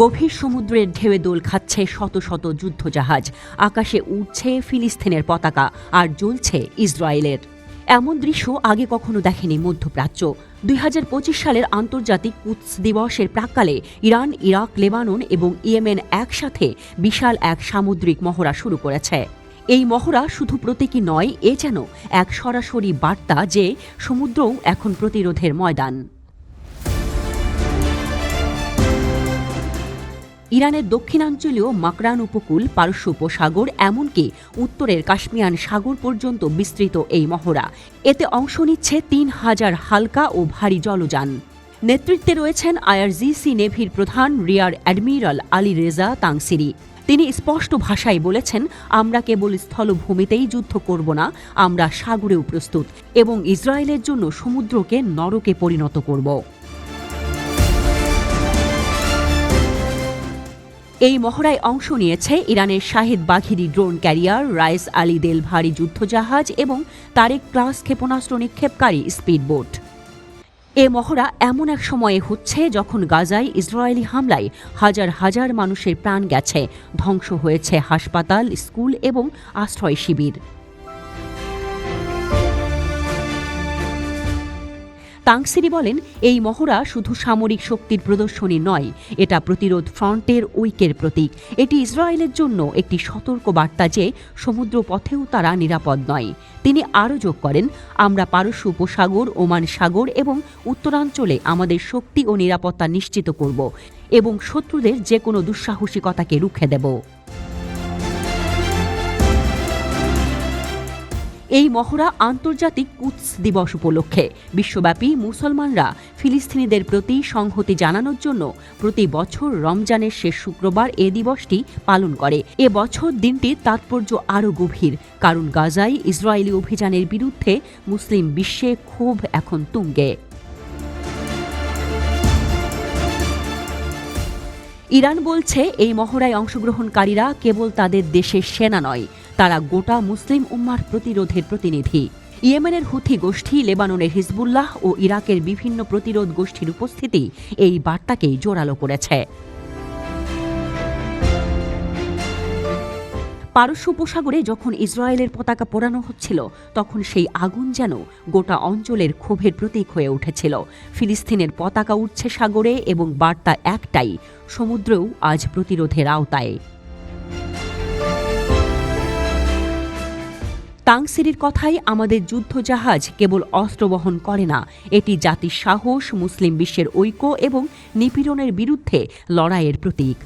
গভীর সমুদ্রের ঢেউয়ে দোল খাচ্ছে শত শত যুদ্ধজাহাজ। আকাশে উঠছে ফিলিস্তিনের পতাকা আর জ্বলছে ইসরায়েলের। এমন দৃশ্য আগে কখনো দেখেনি মধ্যপ্রাচ্য। দুই হাজার পঁচিশ সালের আন্তর্জাতিক কুৎস দিবসের প্রাক্কালে ইরান, ইরাক, লেবানন এবং ইয়েমেন একসাথে বিশাল এক সামুদ্রিক মহড়া শুরু করেছে। এই মহড়া শুধু প্রতীকী নয়, এ যেন এক সরাসরি বার্তা যে সমুদ্রও এখন প্রতিরোধের ময়দান। ইরানের দক্ষিণাঞ্চলীয় মাকরান উপকূল, পারস্য উপসাগর, এমনকি উত্তরের কাশ্মিয়ান সাগর পর্যন্ত বিস্তৃত এই মহড়া। এতে অংশ নিচ্ছে তিন হাজার হালকা ও ভারী জলযান। নেতৃত্বে রয়েছেন আইআরজিসি নেভির প্রধান rear admiral Ali Reza Tangsiri তিনি স্পষ্ট ভাষায় বলেছেন, আমরা কেবল স্থলভূমিতেই যুদ্ধ করব না, আমরা সাগরেও প্রস্তুত এবং ইসরায়েলের জন্য সমুদ্রকে নরকে পরিণত করব। এই মহড়ায় অংশ নিয়েছে ইরানের Shahed Bagheri drone carrier, Rais Ali Delvari যুদ্ধজাহাজ এবং তারেক ক্লাস ক্ষেপণাস্ত্র নিক্ষেপকারী স্পিডবোট। এ মহড়া এমন এক সময়ে হচ্ছে যখন গাজায় ইসরায়েলি হামলায় হাজার হাজার মানুষের প্রাণ গেছে, ধ্বংস হয়েছে হাসপাতাল, স্কুল এবং আশ্রয় শিবির। তাংসিরি বলেন, এই মহড়া শুধু সামরিক শক্তির প্রদর্শনী নয়, এটা প্রতিরোধ ফ্রন্টের ঐক্যের প্রতীক। এটি ইসরায়েলের জন্য একটি সতর্ক বার্তা যে সমুদ্র পথেও তারা নিরাপদ নয়। তিনি আরও যোগ করেন, আমরা পারস্য উপসাগর, ওমান সাগর এবং উত্তরাঞ্চলে আমাদের শক্তি ও নিরাপত্তা নিশ্চিত করব এবং শত্রুদের যে কোনো দুঃসাহসিকতাকে রুখে দেব। এই মহড়া আন্তর্জাতিক কুৎস দিবস উপলক্ষে। বিশ্বব্যাপী মুসলমানরা ফিলিস্তিনিদের প্রতি সংহতি জানানোর জন্য প্রতি বছর রমজানের শেষ শুক্রবার এ দিবসটি পালন করে। এ বছর দিনটির তাৎপর্য আরও গভীর, কারণ গাজায় ইসরায়েলি অভিযানের বিরুদ্ধে মুসলিম বিশ্বে ক্ষোভ এখন তুঙ্গে। ইরান বলছে, এই মহড়ায় অংশগ্রহণকারীরা কেবল তাদের দেশের সেনা নয় তারা গোটা মুসলিম উম্মার প্রতিরোধের প্রতিনিধি। ইয়েমেনের হুথি গোষ্ঠী, লেবাননের হিজবুল্লাহ ও ইরাকের বিভিন্ন প্রতিরোধ গোষ্ঠীর উপস্থিতি এই বার্তাকেই জোরালো করেছে। পারস্য উপসাগরে যখন ইসরায়েলের পতাকা পোড়ানো হচ্ছিল, তখন সেই আগুন যেন গোটা অঞ্চলের ক্ষোভের প্রতীক হয়ে উঠেছিল। ফিলিস্তিনের পতাকা উঠছে সাগরে এবং বার্তা একটাই, সমুদ্রেও আজ প্রতিরোধের আওতায়। তাংসিরির কথাই আমাদের যুদ্ধজাহাজ কেবল অস্ত্র বহন করে না, এটি জাতির সাহস, মুসলিম বিশ্বের ঐক্য এবং নিপীড়নের বিরুদ্ধে লড়াইয়ের প্রতীক।